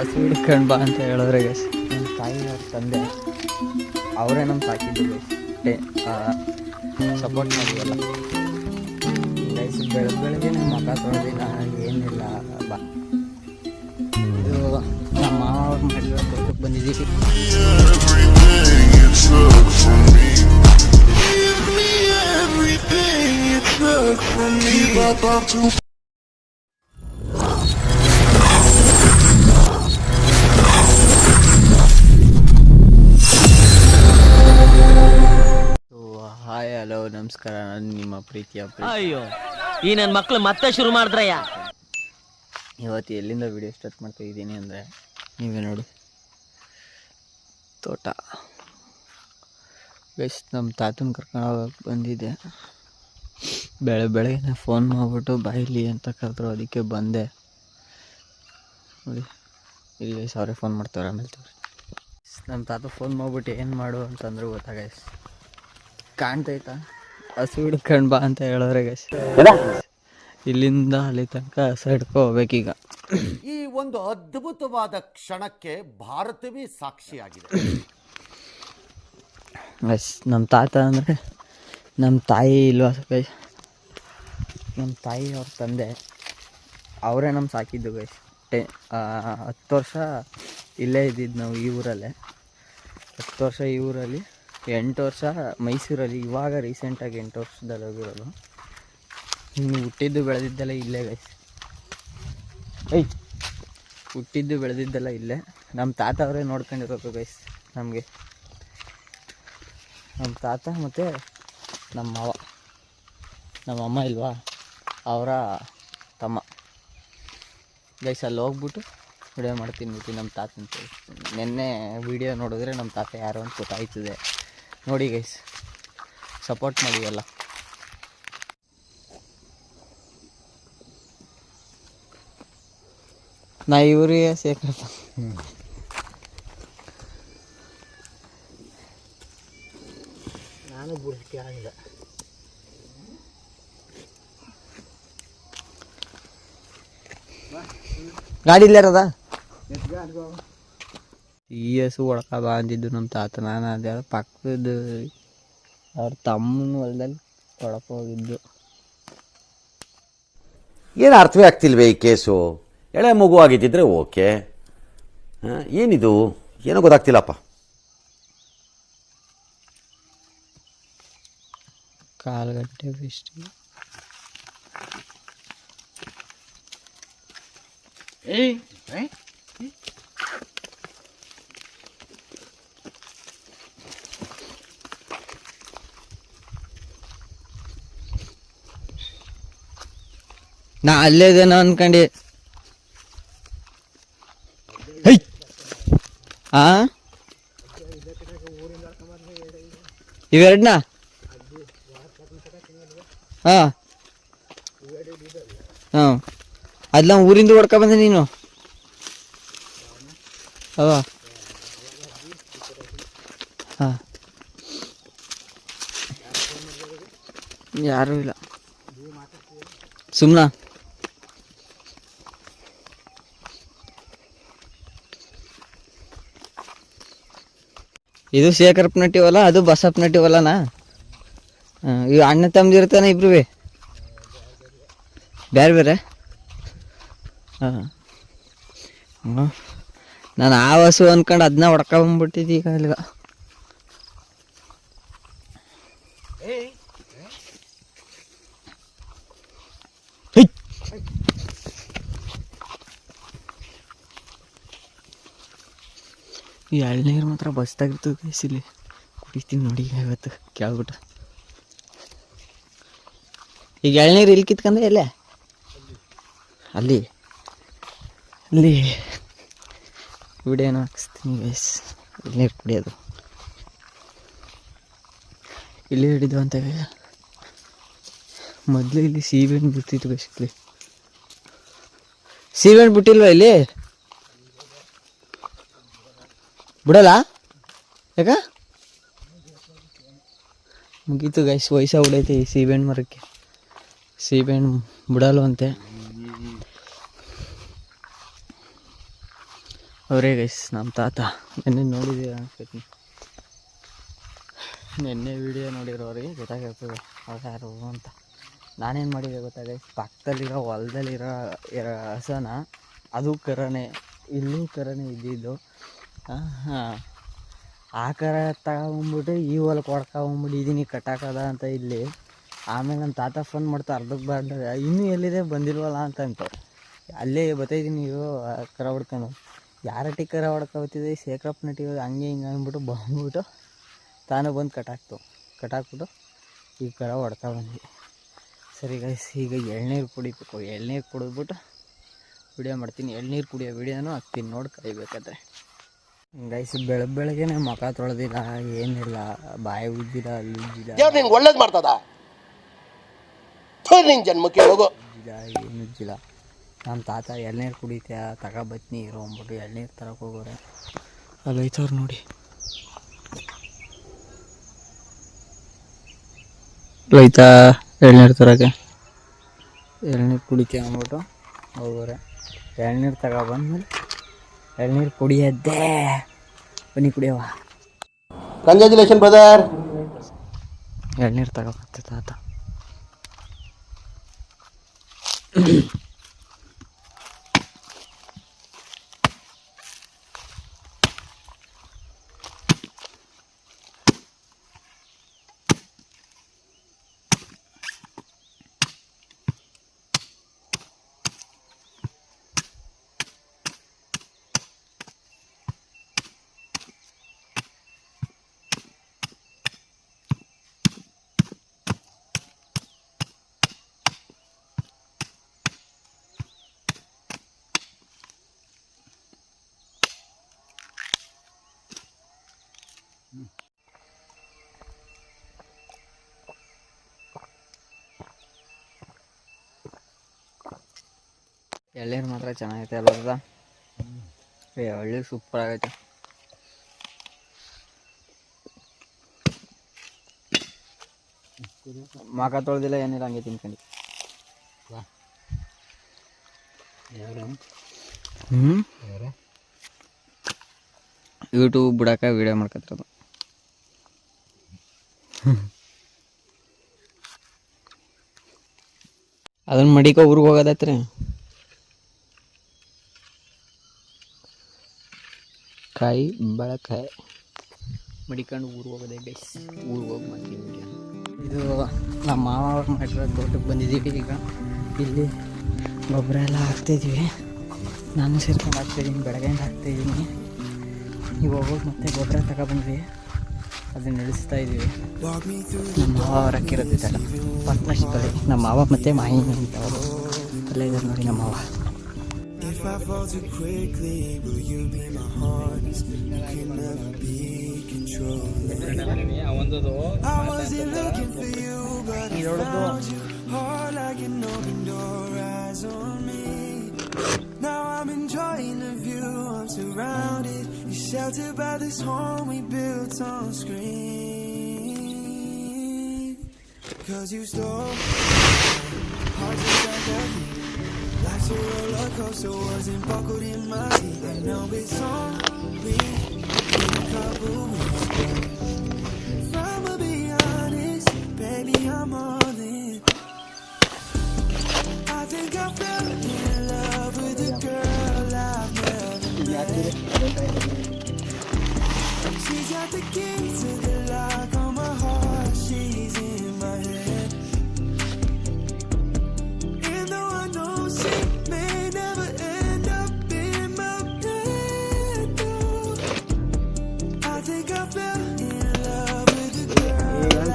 ಹಸು ಹಿಡ್ಕೊಂಡು ಬಾ ಅಂತ ಹೇಳಿದ್ರೆ ಗೈಸ್ ನಮ್ಮ ತಾಯಿ ಅವ್ರ ತಂದೆ. ಅವರೇ ನಮ್ಮ ಸಾಕಿದ್ದು ಗೈಸ್ ಸಪೋರ್ಟ್ ಮಾಡಿದಲ್ಲ ಗೈಸ್ ಬೆಳಗ್ಗೆ ಬೆಳಗ್ಗೆ ನಮ್ಮ ಮಗ ತೊಳೆದಿಲ್ಲ ಏನಿಲ್ಲ ಬಾ. ಇದು ನಮ್ಮ ಮಾವ ಅವ್ರ ಮದುವೆ ಕೊಟ್ಟಕ್ಕೆ ಬಂದಿದ್ದೀವಿ. ಹಾಯ್ ನಮಸ್ಕಾರ ನಾನು ನಿಮ್ಮ ಪ್ರೀತಿಯ ಪ್ರೀತಿ. ಅಯ್ಯೋ ಈ ನನ್ನ ಮಕ್ಳು ಮತ್ತೆ ಶುರು ಮಾಡಿದ್ರಯ್ಯ? ಇವತ್ತು ಎಲ್ಲಿಂದ ವಿಡಿಯೋ ಸ್ಟಾರ್ಟ್ ಮಾಡ್ತಾ ಇದ್ದೀನಿ ಅಂದರೆ ನೀವೇ ನೋಡಿ. ತೋಟ. ಗೈಸ್ ನಮ್ಮ ತಾತನ ಕರ್ಕೊಂಡು ಹೋಗಕ್ಕೆ ಬಂದಿದ್ದೆ. ಬೆಳೆ ಬೆಳಗ್ಗೆ ಫೋನ್ ಮಾಡಿಬಿಟ್ಟು ಬಾಯಿಲಿ ಅಂತ ಕರೆದ್ರು ಅದಕ್ಕೆ ಬಂದೆ. ನೋಡಿ ಇಲ್ಲಿ ಗೈಸ್ ಅವರೇ ಫೋನ್ ಮಾಡ್ತಾರೆ ಆಮೇಲೆ ತೋರಿ ನಮ್ಮ ತಾತ ಫೋನ್ ಮಾಡಿಬಿಟ್ಟು ಏನು ಮಾಡು ಅಂತಂದ್ರು ಗೊತ್ತಾ ಗೈಸ್ ಕಾಣ್ತೈತಾ ಹಸು ಹಿಡ್ಕೊಂಡು ಬಾ ಅಂತ ಹೇಳಿದ್ರೆ ಗೈಸ್. ಇಲ್ಲಿಂದ ಅಲ್ಲಿ ತನಕ ಹಸು ಹಿಡ್ಕೊ ಹೋಗ್ಬೇಕೀಗ. ಈ ಒಂದು ಅದ್ಭುತವಾದ ಕ್ಷಣಕ್ಕೆ ಭಾರತವೇ ಸಾಕ್ಷಿಯಾಗಿದೆ. ಎಸ್ ನಮ್ಮ ತಾತ ಅಂದರೆ ನಮ್ಮ ತಾಯಿ ಇಲ್ವಾ ಗೈಸ್? ನಮ್ಮ ತಾಯಿ ಅವ್ರ ತಂದೆ ಅವರೇ ನಮ್ಮ ಸಾಕಿದ್ದು ಗೈಸ್. ಟೆ ಹತ್ತು ವರ್ಷ ಇಲ್ಲೇ ಇದ್ದಿದ್ದು ನಾವು ಈ ಊರಲ್ಲೇ. ಹತ್ತು ವರ್ಷ ಈ ಊರಲ್ಲಿ ಎಂಟು ವರ್ಷ ಮೈಸೂರಲ್ಲಿ, ಇವಾಗ ರೀಸೆಂಟಾಗಿ ಎಂಟು ವರ್ಷದಲ್ಲಿ ಹೋಗಿರೋದು. ಇನ್ನು ಹುಟ್ಟಿದ್ದು ಬೆಳೆದಿದ್ದೆಲ್ಲ ಇಲ್ಲೇ ಗೈಸ್ ಐ ಹುಟ್ಟಿದ್ದು ಬೆಳೆದಿದ್ದೆಲ್ಲ ಇಲ್ಲೇ. ನಮ್ಮ ತಾತ ಅವರೇ ನೋಡ್ಕೊಂಡಿರೋದು ಗೈಸ್ ನಮಗೆ. ನಮ್ಮ ತಾತ ಮತ್ತು ನಮ್ಮ ಮಾವ. ನಮ್ಮ ಅಮ್ಮ ಇಲ್ವಾ? ಅವರ ತಮ್ಮ. ಗೈಸ್ ಅಲ್ಲಿ ಹೋಗ್ಬಿಟ್ಟು ವಿಡಿಯೋ ಮಾಡ್ತೀನಿ ಬಿಟ್ಟು ನಮ್ಮ ತಾತ ಅಂತ ನಿನ್ನೆ ವಿಡಿಯೋ ನೋಡಿದ್ರೆ ನಮ್ಮ ತಾತ ಯಾರು ಅಂತ ಗೊತ್ತಾಯ್ತದೆ. ನೋಡಿ ಗೈಸ್ ಸಪೋರ್ಟ್ ಮಾಡಿ ಎಲ್ಲ. ನಾ ಇವ್ರಿಗೆ ಸೇಕಪ್ಪ ನಾನು ಬಿಡ್ಲಿಕ್ಕೆ ಆಗಿಲ್ಲ ಗಾಡಿ ಇಲ್ಲೇ ಇರೋದಾ? ಈ ಹಸು ಒಳಕ ಬಾ ಅಂದಿದ್ದು ನಮ್ಮ ತಾತ ನಾನು ಅದೇ ಪಕ್ಕದ ಅವ್ರ ತಮ್ಮನ ಹೊಲದಲ್ಲಿ ಒಳಕ ಹೋಗಿದ್ದು ಏನು ಅರ್ಥವೇ ಆಗ್ತಿಲ್ವೇ ಈ ಕೇಸು ಎಳೆ ಮಗು ಆಗಿದ್ದಿದ್ರೆ ಓಕೆ ಏನಿದು ಏನೋ ಗೊತ್ತಾಗ್ತಿಲ್ಲಪ್ಪ ಕಾಲ್ಗಟ್ಟೆ ಬೆಸ್ಟ್ ನಾ ಅಲ್ಲೇದೇನೋ ಅನ್ಕಂಡೆ. ಹೈ. ಆ? ಇವೆರಡನ್ನ ಹಾಂ. ಹಾಂ. ಅದೆಲ್ಲ ಊರಿಂದ ಹೊಡ್ಕೊ ಬಂದೆ ನೀನು. ಅವ ಹಾಂ. ಯಾರೂ ಇಲ್ಲ. ಸುಮ್ನ. ಇದು ಶೇಖರಪ್ಪ ಹೊಲ, ಅದು ಬಸಪ್ಪನಟ್ಟಿ ಹೊಲನಾ? ಹಾಂ ಇವು ಅಣ್ಣ ತಮ್ಮದಿರ್ತಾನೆ ಇಬ್ರು ಬೇರೆ ಬೇರೆ? ಹಾಂ. ನಾನು ಆ ಹಸು ಅನ್ಕೊಂಡು ಅದನ್ನ ಹೊಡ್ಕೊಂಬಿಟ್ಟಿದ್ದೀಗ ಈಗ ಈ ಎಳ್ನೀರು ಮಾತ್ರ ಬಸ್ತಾಗಿರ್ತದೆ ಇಲ್ಲಿ ಕುಡಿತೀನಿ ನೋಡಿ ಇವತ್ತು. ಕೇಳ್ಬಿಟ್ಟು. ಈಗ ಎಳ್ನೀರು ಇಲ್ಲಿ ಕಿತ್ಕಂದ್ರೆ ಎಲ್ಲೇ ಅಲ್ಲಿ. ಅಲ್ಲಿ. ವಿಡಿಯೋನ ಹಾಕಿಸ್ತೀನಿ ಗೈಸ್ ಎಳ್ನೀರು ಕುಡಿಯೋದು. ಇಲ್ಲಿ ಹಿಡಿದು ಅಂತ ಮೊದಲು ಇಲ್ಲಿ ಸೀಬೆಹಣ್ಣು ಬಿಡ್ತಿತ್ತು ಇಲ್ಲಿ ಸೀಬೆಹಣ್ಣು ಬಿಟ್ಟಿಲ್ವಾ ಇಲ್ಲಿ? ಬಿಡಲ್ಲ? ಯಾಕ? ಮುಗೀತು ಗೈಸ್ ವಯಸ್ಸ ಹೊಡೈತೆ ಈ ಸೀಬೆಹಣ್ಣು ಮರಕ್ಕೆ. ಸೀಬೆಹಣ್ಣು ಬಿಡಲ್ವಂತೆ ಅವರೇ ಗೈಸ್ ನಮ್ಮ ತಾತ. ನಿನ್ನೆ ನೋಡಿದ್ದೀರ ಅನ್ಸ್ಕೊತೀನಿ ನಿನ್ನೆ ವಿಡಿಯೋ ನೋಡಿರೋರಿಗೆ ಗೊತ್ತಾಗಿರ್ತದೆ ಅವ್ರು ಯಾರು ಅಂತ. ನಾನೇನು ಮಾಡಿದೆ ಗೊತ್ತಾ ಗೈಸ್ ಪಕ್ಕದಲ್ಲಿರೋ ಹೊಲ್ದಲ್ಲಿರೋ ಹಸನ ಅದು ಕರನೆ, ಇಲ್ಲೂ ಕರನೆ ಇದ್ದಿದ್ದು. ಹಾಂ ಆ ಕರ ತಗೊಂಬಿಟ್ಟು ಈ ಹೊಲಕ್ಕೆ ಹೊಡ್ಕೊಂಬಿಟ್ಟಿದ್ದೀನಿ ಕಟ್ಟಾಕದ ಅಂತ ಇಲ್ಲಿ. ಆಮೇಲೆ ನನ್ನ ತಾತ ಫೋನ್ ಮಾಡ್ತಾ ಅರ್ಧಕ್ಕೆ ಬಾರ್ದ ಇನ್ನೂ ಎಲ್ಲಿದೆ ಬಂದಿಲ್ವಲ್ಲ ಅಂತ ಅಂತ ಅಲ್ಲೇ ಬತ್ತೈತೀನಿ ಇವು ಕರ ಹೊಡ್ಕೊಂಡು. ಯಾರಟ್ಟಿ ಕರ ಹೊಡ್ಕೊಬತ್ತಿದೆ ಶೇಖರಪ್ಪ ನಟಿ ಹಂಗೆ ಹಿಂಗೆ ಅಂದ್ಬಿಟ್ಟು ಬಂದ್ಬಿಟ್ಟು ತಾನೇ ಬಂದು ಕಟ್ಟಾಕ್ತು. ಕಟ್ಟಾಕ್ಬಿಟ್ಟು ಈ ಕರ ಹೊಡ್ಕೊ ಬಂದ್ವಿ. ಸರಿ ಗೈಸ್ ಈಗ ಎಳ್ನೀರು ಕುಡಿಬೇಕು. ಎಳ್ನೀರು ಕುಡಿದ್ಬಿಟ್ಟು ವಿಡಿಯೋ ಮಾಡ್ತೀನಿ. ಎಳ್ನೀರು ಕುಡಿಯೋ ವಿಡಿಯೋನೂ ಹಾಕ್ತೀನಿ ನೋಡಿ ಕಲಿಬೇಕಾದ್ರೆ ಗೈಸ್ ಬೆಳಗ್ಗೆ ಬೆಳಗ್ಗೆನೆ ಮುಖ ತೊಳೆದಿಲ್ಲ ಏನಿಲ್ಲ ಬಾಯಿ ಉಜ್ಜಿಲ್ಲ ಅಲ್ಲಿ ಉಜ್ಜಿಲ್ಲ ದೇವ್ರು ನಿನ್ಗೆ ಒಳ್ಳೇದು ಮಾಡ್ತದ? ಥು, ನಿನ್ ಜನ್ಮಕ್ಕೆ ಹೋಗು. ಉಜ್ಜಿಲ್ಲ ಏನು ಉಜ್ಜಿಲ್ಲ. ನಮ್ಮ ತಾತ ಎಳ್ನೀರು ಕುಡಿತೀಯ ತಗೊಬತ್ನಿ ಇರೋ ಅಂದ್ಬಿಟ್ಟು ಎಳ್ನೀರು ತರಕ್ಕೆ ಹೋಗೋರೆ. ಅಲ್ಲಿ ಐತವ್ರು ನೋಡಿ. ಲೈತಾ ಎಳ್ನೀರು ತರಕ್ಕೆ? ಎಳ್ನೀರು ಕುಡಿತೀಯ ಅಂದ್ಬಿಟ್ಟು ಹೋಗೋರೆ. ಎಳ್ನೀರು ತಗೊಬಂದ್ಮೇಲೆ ಎಳ್ನೀರು ಕುಡಿಯದ್ದೇ. ಬನ್ನಿ ಕುಡಿಯವ ಕಂಗ್ರ್ಯಾಚುಲೇಷನ್ ಬ್ರದರ್. ಎಳ್ನೀರು ತಗೋಬತ್ತೆ ತಾತ. ಎಳ್ನೀರು ಮಾತ್ರ ಚೆನ್ನಾಗೈತೆ ಅಲ್ಲ ಏ ಎಳ್ನೀರು ಸೂಪರ್ ಆಗೈತೆ. ಮಕ ತೊಳೆದಿಲ್ಲ ಏನಿಲ್ಲ ಹಂಗೆ ತಿನ್ಕೊಂಡು. ಹ್ಞೂ ಯೂಟ್ಯೂಬ್ ಬಿಡಾಕ ವಿಡಿಯೋ ಮಾಡ್ಕೊತಿರೋದು ಅದನ್ನ ಮಡಿಕೋ ಊರಿಗೆ ಹೋಗೋದೈತ್ರಿ. ಕಾಯಿ ಬಳಕಾಯಿ ಮಡಿಕೊಂಡು ಊರಿಗೆ ಹೋಗೋದೆ ಗೈಸ್ ಊರಿಗೆ ಹೋಗಿ ಮಾಡ್ತೀವಿ ಇದು ನಮ್ಮ ಮಾವ ಮಾಡಿರೋ ತೋಟಕ್ಕೆ ಬಂದಿದ್ದೀವಿ ಈಗ. ಇಲ್ಲಿ ಗೊಬ್ಬರ ಎಲ್ಲ ಹಾಕ್ತಾಯಿದ್ವಿ ನಾನು ಸೇರ್ಕೊಂಡು ಹಾಕ್ತಾಯಿದ್ದೀನಿ ಬೆಳಗ್ಗೆಯಿಂದ ಹಾಕ್ತಾಯಿದ್ದೀನಿ ಈಗ ಹೋಗೋದು ಮತ್ತೆ ಗೊಬ್ಬರ ತಗೊಬಂದ್ವಿ ಅದನ್ನ ನಡೆಸ್ತಾ ಇದ್ದೀವಿ ನಮ್ಮ ಮಾವ ಅವ್ರು ಹಾಕಿರೋದಿದ್ದಲ್ಲ ಪಾರ್ಟ್ನರ್ಶಿಪ್ಪಲ್ಲಿ ನಮ್ಮ ಮಾವ ಮತ್ತು ಮಾಹಿನಿ ಅಂತ ಅಲ್ಲೇ ಇದ್ದಾರೆ ನೋಡಿ ನಮ್ಮ ಮಾವ. If I fall too quickly, will you be my harness? You can never be controlled. I wasn't looking for you, but I found you. Heart like an open door, eyes on me. Now I'm enjoying the view, I'm surrounded. You're sheltered by this home we built on screen. Cause you stole hearts inside the heat. Life's a coaster, wasn't buckled in my seat. I know it's only been a couple weeks, if I'ma be honest, baby, I'm all in. I think I fell in love with a girl I've never met. She's got the key to the lock on my heart, she's in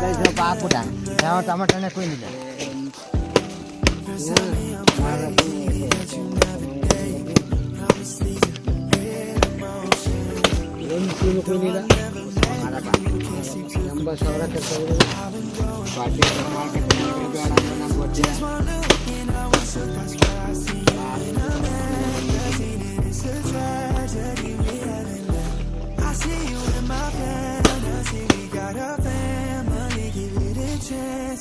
girl. ಯಾವ ಟಮಾಟನೇ ಕೊಯ್ದಿಲ್ಲ Now tell me I'm crazy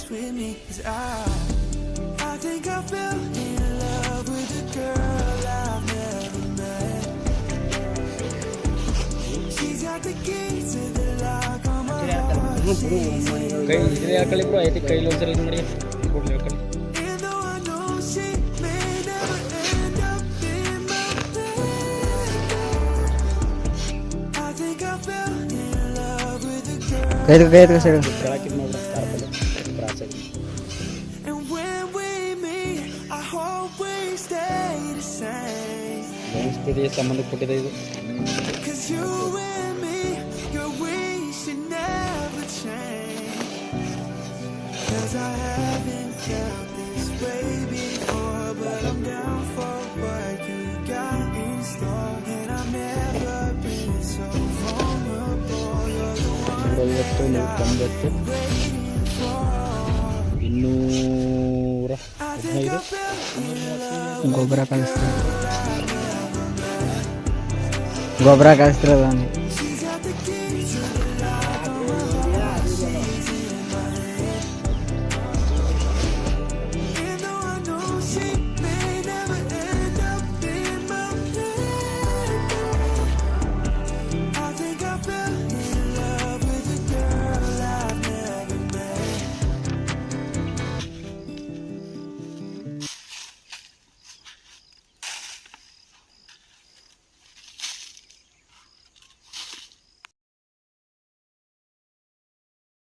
chance with me, 'cause I, I think I fell in love with a girl I've never met. the key to the lock on my ಕೈ ಇದ್ರೆ ಹಾಕೊಳ್ಳಿ bro ಐತಿ ಕೈಲಿ ಒಂದ್ಸಲ ಇದು ಮಾಡಿ ಕೊಡ್ಲಿ ಹಾಕೊಳ್ಳಿ And though I know she may never end up in my bed, I think I fell in love with a girl. ಕೈ ಎತ್ಕೊ, ಕೈ ಎತ್ಕೊ ಸೈಡ್ ಸಂಸ್ಕೃತಿಗೆ ಸಂಬಂಧಪಟ್ಟಿದೆ ಇದು Cause you and me, girl, we should never change. Cause I haven't felt this way before, but I'm down for what you got in store. And I've never been so vulnerable. You're the one ನೂರೈವತ್ತು ನೂರ ತೊಂಬತ್ತು ಇನ್ನೂರ I think I fell in love. ಗೊಬ್ಬರ ಕಳಿಸ್ತಾರೆ ಗೊಬ್ಬರ ಕಳಿಸ್ತಿರೋದು